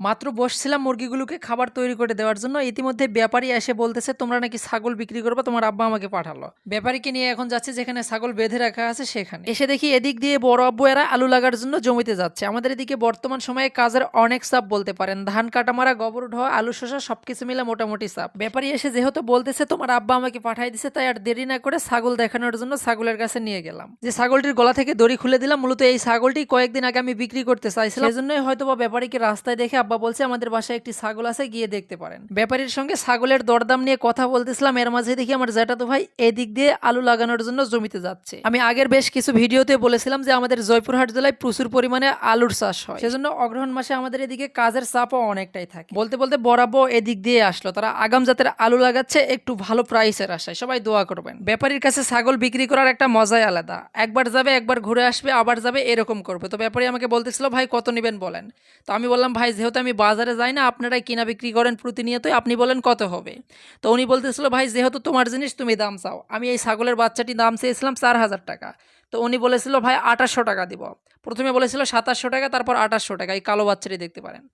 মাত্র বসছিলাম মুরগিগুলোকে খাবার তৈরি করে দেওয়ার জন্য। ইতিমধ্যে ব্যাপারী এসে বলতেছে, তোমরা নাকি ছাগল বিক্রি করবে? তোমার আব্বা আমাকে পাঠালো। ব্যাপারীকে নিয়ে এখন যাচ্ছে যেখানে ছাগল বেঁধে রাখা আছে সেখানে। এসে দেখি এদিক দিয়ে বড় আব্বু এরা আলু লাগার জন্য জমিতে যাচ্ছে। আমাদের এদিকে বর্তমান সময়ে কাজের অনেক চাপ বলতে পারেন। ধান কাটা মারা, গোবর ঢোয়া আলু শসা সবকিছু মিলে মোটামুটি চাপ। ব্যাপারী এসে যেহেতু বলতেছে, তোমার আব্বা আমাকে পাঠাই দিছে, তাই আর দেরি না করে ছাগল দেখানোর জন্য ছাগলের কাছে নিয়ে গেলাম। যে ছাগলটির গলা থেকে দড়ি খুলে দিলাম, মূলত এই ছাগলটি কয়েকদিন আগে আমি বিক্রি করতে চাইছিলাম। সেজন্যই হয়তো বা ব্যাপারীকে রাস্তায় দেখে আব্বা বলছে, আমাদের বাসায় একটি ছাগল আছে, গিয়ে দেখতে পারেন। ব্যাপারীর সঙ্গে ছাগলের দরদাম নিয়ে কথা বলতেছিলাম, এর মাঝে দেখি আমার জ্যাঠাতো ভাই এদিক দিয়ে আলু লাগানোর জন্য জমিতে যাচ্ছে। আমি আগের বেশ কিছু ভিডিওতে বলেছিলাম যে, আমাদের জয়পুরহাট জেলায় প্রচুর পরিমাণে আলুর চাষ হয়। সেজন্য অগ্রহণ মাসে আমাদের এদিকে কাজের চাপও অনেকটাই থাকে। বলতে বলতে বরাবর এদিক দিয়ে আসলো। তারা আগাম জাতের আলু লাগাচ্ছে, একটু ভালো প্রাইসের আশায়। সবাই দোয়া করবেন। ব্যাপারীর কাছে ছাগল বিক্রি করার একটা মজাই আলাদা। একবার যাবে, একবার ঘুরে আসবে, আবার যাবে, এরকম করবে। তো ব্যাপারী আমাকে বলতেছিল, ভাই, কত নেবেন বলেন? তো আমি বললাম, ভাই, যেহেতু আমি বাজারে যাই না, আপনারাই কিনা বিক্রি করেন প্রতিনিয়তই, আপনি বলেন কত হবে। তো উনি বলতেছিল, ভাই, যেহেতু তোমার জিনিস তুমি দাম চাও। আমি এই ছাগলের বাচ্চাটি দাম চেয়েছিলাম চার হাজার টাকা। তো উনি বলেছিল, ভাই, আঠাশশো টাকা দিব। প্রথমে বলেছিল, সাতাশশো টাকা, তারপর আঠাশশো টাকা। এই কালো বাচ্চাটি দেখতে পারেন।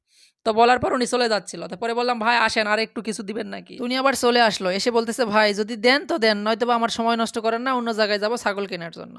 তো বলার পর উনি চলে যাচ্ছিল। তারপরে বললাম, ভাই, আসেন, আর একটু কিছু দিবেন নাকি? উনি আবার চলে আসলো। এসে বলতেছে, ভাই, যদি দেন তো দেন নয়তো বা আমার সময় নষ্ট করেন না, অন্য জায়গায় যাব ছাগল কেনার জন্য।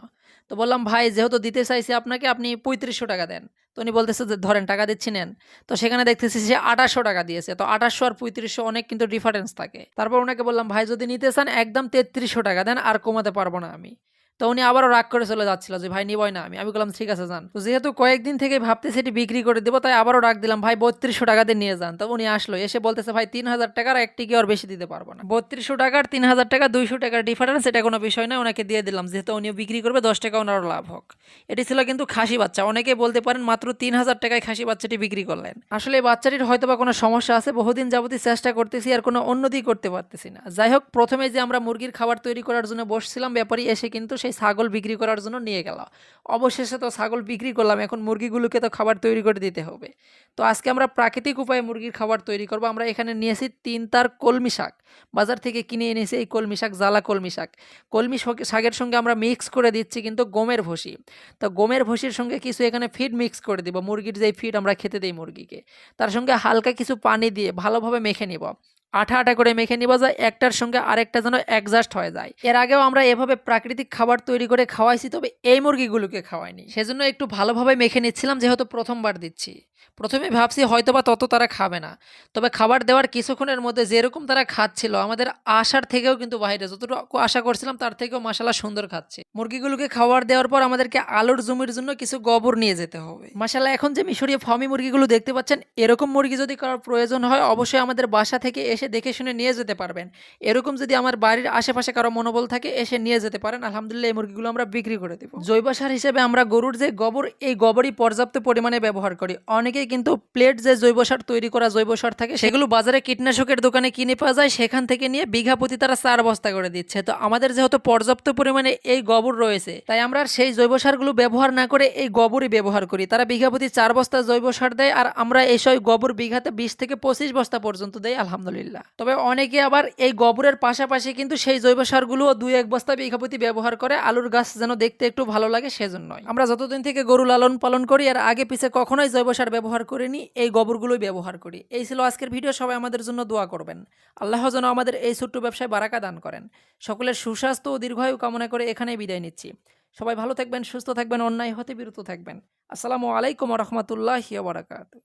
তো বললাম, ভাই, যেহেতু দিতে চাইছি আপনাকে, আপনি পঁয়ত্রিশশো টাকা দেন। তো উনি বলতেছে যে, ধরেন, টাকা দিচ্ছি, নেন। তো সেখানে দেখতেছি সে আঠাশশো টাকা দিয়েছে। তো আঠাশশো আর পঁয়ত্রিশশো অনেক কিন্তু ডিফারেন্স থাকে। তারপর ওনাকে বললাম, ভাই, যদি নিতে চান, একদম তেত্রিশশো টাকা দেন, আর কমাতে পারব না আমি। তো উনি আবারও রাগ করে চলে যাচ্ছিল যে, ভাই, নিবই না আমি। আমি বললাম, ঠিক আছে, যান। তো যেহেতু কয়েকদিন থেকে ভাবতে সেটি বিক্রি করে দেবো, তাই আবারও ডাক দিলাম, ভাই, বত্রিশশো টাকা দিয়ে নিয়ে যান। তো উনি আসলো, এসে বলতেছে, ভাই, তিন হাজার টাকার একটি কি আর বেশি দিতে পারব না? বত্রিশশো টাকার তিন হাজার টাকা দুইশো টাকার ডিফারেন্স এটা কোনো বিষয় নয়, ওনাকে দিয়ে দিলাম, যেহেতু উনিও বিক্রি করবে, দশ টাকা ওনারও লাভ হোক। এটি ছিল কিন্তু খাসি বাচ্চা, অনেকে বলতে পারেন মাত্র তিন হাজার টাকায় খাসি বাচ্চাটি বিক্রি করলেন। আসলে এই বাচ্চাটির হয়তো বা কোনো সমস্যা আছে, বহুদিন যাবতীয় চেষ্টা করতেছি, আর কোনো উন্নতি করতে পারতেছি না। যাই হোক, প্রথমে যে আমরা মুরগির খাবার তৈরি করার জন্য বসছিলাম, ব্যাপারী এসে কিন্তু সেই ছাগল বিক্রি করার জন্য নিয়ে গেল। অবশেষে তো ছাগল বিক্রি করলাম, এখন মুরগিগুলোকে তো খাবার তৈরি করে দিতে হবে। তো আজকে আমরা প্রাকৃতিক উপায়ে মুরগির খাবার তৈরি করব। আমরা এখানে নিয়েছি তিন তার কলমি শাক। বাজার থেকে কিনে এনেছি এই কলমি শাক, জ্বালা কলমি শাক। কলমি শাকের সঙ্গে আমরা মিক্স করে দিচ্ছি কিন্তু গমের ভুসি। তো গমের ভুসির সঙ্গে কিছু এখানে ফিড মিক্স করে দিব। মুরগির যেই ফিড আমরা খেতে দিই মুরগিকে। তার সঙ্গে হালকা কিছু পানি দিয়ে ভালোভাবে মেখে নিব। আঠা আঠা করে মেখে নিব যায়, একটার সঙ্গে আরেকটা যেন অ্যাডজাস্ট হয়ে যায়। এর আগেও আমরা এভাবে প্রাকৃতিক খাবার তৈরি করে খাওয়াইছি, তবে এই মুরগিগুলোকে খাওয়াইনি। সেজন্য একটু ভালোভাবে মেখে নিচ্ছিলাম, যেহেতু প্রথমবার দিচ্ছি। প্রথমে ভাবছি হয়তোবা তত তারা খাবে না। তবে খাবার দেওয়ার কিছুক্ষণের মধ্যে যেরকম তারা খাচ্ছিল, আমাদের আশার থেকেও কিন্তু বাইরে যতটুকু আশা করছিলাম, তার থেকেও মাসালা সুন্দর খাচ্ছে। মুরগিগুলোকে খাবার দেওয়ার পর আমাদেরকে আলুর জমির জন্য কিছু গোবর নিয়ে যেতে হবে। মাসালা এখন যে মিশরীয় ফার্মি মুরগিগুলো দেখতে পাচ্ছেন, এরকম মুরগি যদি কারোর প্রয়োজন হয়, অবশ্যই আমাদের বাসা থেকে এসে দেখে শুনে নিয়ে যেতে পারবেন। এরকম যদি আমার বাড়ির আশেপাশে কারও মনোবল থাকে, এসে নিয়ে যেতে পারেন। আলহামদুলিল্লাহ এই মুরগিগুলো আমরা বিক্রি করে দেবো। জৈব সার হিসেবে আমরা গরুর যে গোবর, এই গোবরই পর্যাপ্ত পরিমাণে ব্যবহার করি। অনেকেই কিন্তু প্লেট যে জৈব সার তৈরি করা জৈব সার থাকে, সেগুলো বাজারে কীটনাশকের দোকানে কিনে পাওয়া যায়। সেখান থেকে নিয়ে বিঘা প্রতি তারা চার বস্তা করে দিচ্ছে। তো আমাদের যেহেতু পর্যাপ্ত পরিমাণে এই গোবর রয়েছে, তাই আমরা সেই জৈব সারগুলো ব্যবহার না করে এই গোবরই ব্যবহার করি। তারা বিঘা প্রতি চার বস্তা জৈব সার দেয়, আর আমরা এইসব গোবর বিঘাতে বিশ থেকে পঁচিশ বস্তা পর্যন্ত দেয় আলহামদুলিল্লাহ। তবে অনেকে আবার এই গোবরের পাশাপাশি কিন্তু সেই জৈব সারগুলো দুই এক বস্তা বিঘা প্রতি ব্যবহার করে আলুর গাছ যেন দেখতে একটু ভালো লাগে সেজন্যই। আমরা যতদিন থেকে গরু লালন পালন করি আর আগে পিছে কখনোই জৈব সার ব্যবহার করিনি, এই গোবরগুলোই ব্যবহার করি। এই ছিল আজকের ভিডিও, সবাই আমাদের জন্য দোয়া করবেন। আল্লাহ যেন আমাদের এই ছোট্ট ব্যবসায় বারাকা দান করেন। সকলের সুস্বাস্থ্য ও দীর্ঘায়ু কামনা করে এখানেই বিদায় নিচ্ছি। সবাই ভালো থাকবেন, সুস্থ থাকবেন, অন্যায় হতে বিরত থাকবেন। আসসালামু আলাইকুম রহমতুল্লাহ বারাকাত